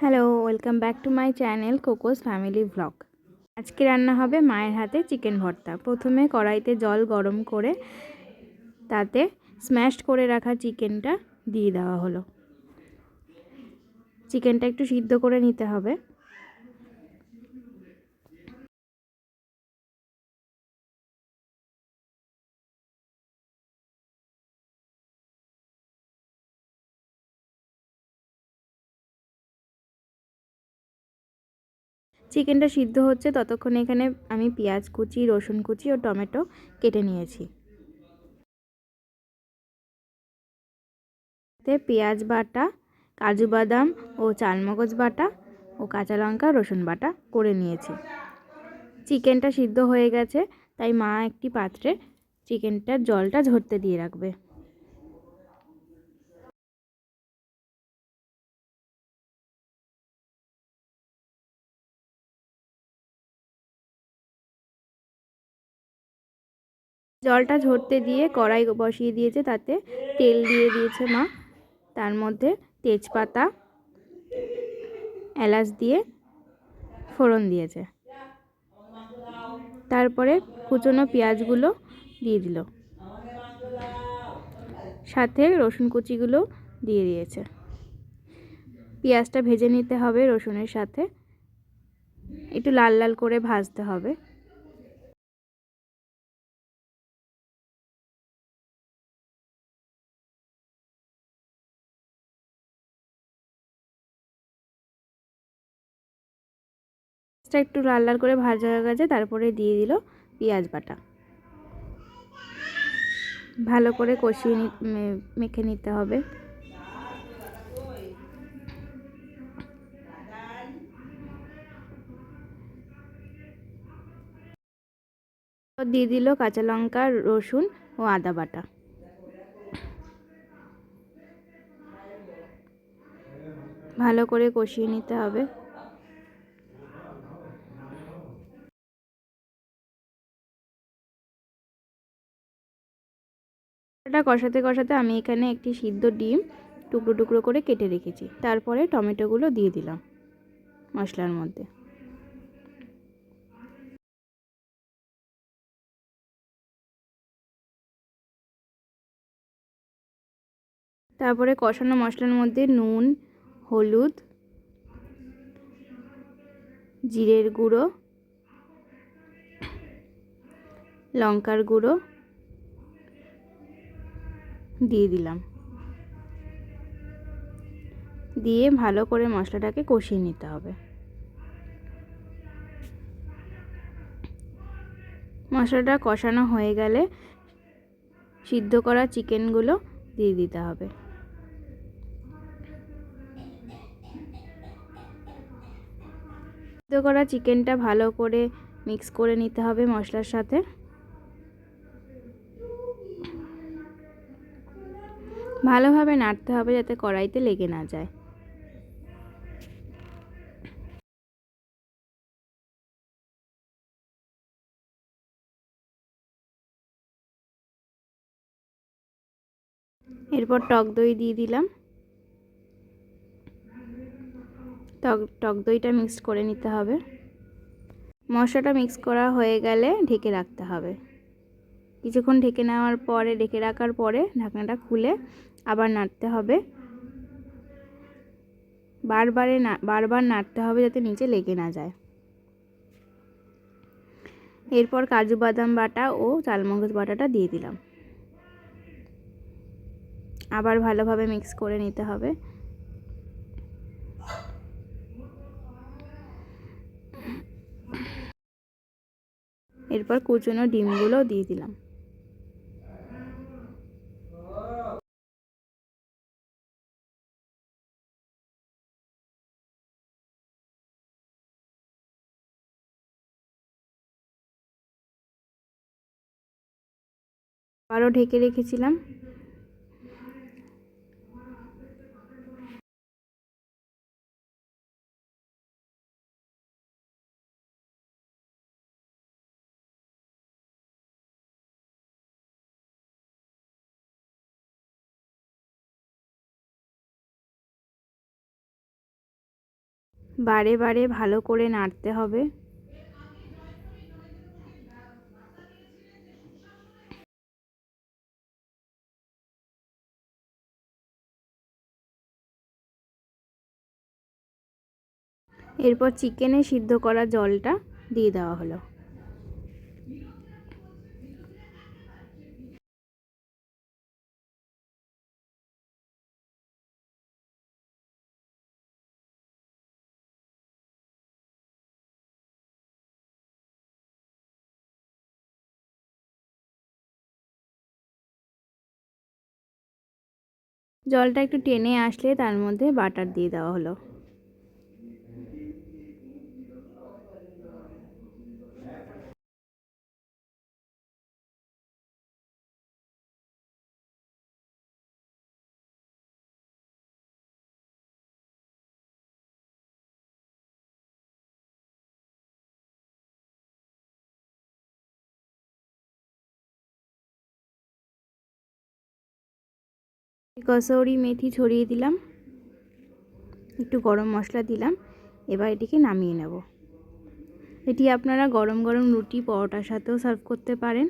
Hello welcome back to my channel Cocos family blog আজকে রান্না হবে মায়ের হাতে চিকেন ভর্তা। প্রথমে কড়াইতে জল গরম করে তাতে স্ম্যাশড করে রাখা চিকেনটা দিয়ে দেওয়া হলো। চিকেনটা একটু সিদ্ধ করে নিতে হবে। চিকেনটা সিদ্ধ হচ্ছে, ততক্ষণে এখানে আমি পেঁয়াজ কুচি, রসুন কুচি ও টমেটো কেটে নিয়েছি। পেঁয়াজ বাটা, কাজু বাদাম ও চালমগজ বাটা ও কাঁচা লঙ্কা, রসুন বাটা করে নিয়েছি। চিকেনটা সিদ্ধ হয়ে গেছে, তাই মা একটি পাত্রে চিকেনটার জলটা ঝরতে দিয়ে রাখবে। জলটা ঝরতে দিয়ে কড়াই বসিয়ে দিয়েছে, তাতে তেল দিয়ে দিয়েছে মা। তার মধ্যে তেজপাতা, এলাচ দিয়ে ফোড়ন দিয়েছে। তারপরে কুচনো পেঁয়াজগুলো দিয়ে দিল। সাথে রসুন কুচিগুলো দিয়ে দিয়েছে। পেঁয়াজটা ভেজে নিতে হবে রসুনের সাথে। একটু লাল লাল করে ভাজতে হবে। একটু লাল লাল করে ভাজা হয়ে গেছে, তারপরে দিয়ে দিল পেঁয়াজ বাটা। ভালো করে কষিয়ে মেখে নিতে হবে। দিয়ে দিল কাঁচা লঙ্কা, রসুন ও আদা বাটা। ভালো করে কষিয়ে নিতে হবে। এটা কষাতে কষাতে আমি এখানে একটি সিদ্ধ ডিম টুকরো টুকরো করে কেটে রেখেছি। তারপরে টমেটোগুলো দিয়ে দিলাম মশলার মধ্যে। তারপরে কষানো মশলার মধ্যে নুন, হলুদ, জিরের গুঁড়ো, লঙ্কার গুঁড়ো দিয়ে দিলাম। দিয়ে ভালো করে মশলাটাকে কষিয়ে নিতে হবে। মশলাটা কষানো হয়ে গেলে সিদ্ধ করা চিকেনগুলো দিয়ে দিতে হবে। সিদ্ধ করা চিকেনটা ভালো করে মিক্স করে নিতে হবে মশলার সাথে। ভালোভাবে নাড়তে হবে যাতে কড়াইতে লেগে না যায়। এরপর টক দই দিয়ে দিলাম। টক টক দইটা মিক্সড করে নিতে হবে। মশলাটা মিক্স করা হয়ে গেলে ঢেকে রাখতে হবে। কিছুক্ষণ ঢেকে নেওয়ার পরে, ঢেকে রাখার পরে ঢাকনাটা খুলে আবার নাড়তে হবে। বারবারে না, বারবার নাড়তে হবে যাতে নিচে লেগে না যায়। এরপর কাজু বাদাম বাটা ও চালমগজ বাটাটা দিয়ে দিলাম। আবার ভালোভাবে মিক্স করে নিতে হবে। এরপর কুচনো ডিমগুলো দিয়ে দিলাম। আবারও ঢেকে রেখেছিলাম। বারে বারে ভালো করে নাড়তে হবে। এরপর চিকেনে সিদ্ধ করা জলটা দিয়ে দেওয়া হলো। জলটা একটু টেনে আসলে তার মধ্যে বাটার দিয়ে দেওয়া হলো। কসৌরি মেথি ছড়িয়ে দিলাম। একটু গরম মশলা দিলাম। এবার এটিকে নামিয়ে নেব। এটি আপনারা গরম গরম রুটি, পরোটার সাথেও সার্ভ করতে পারেন।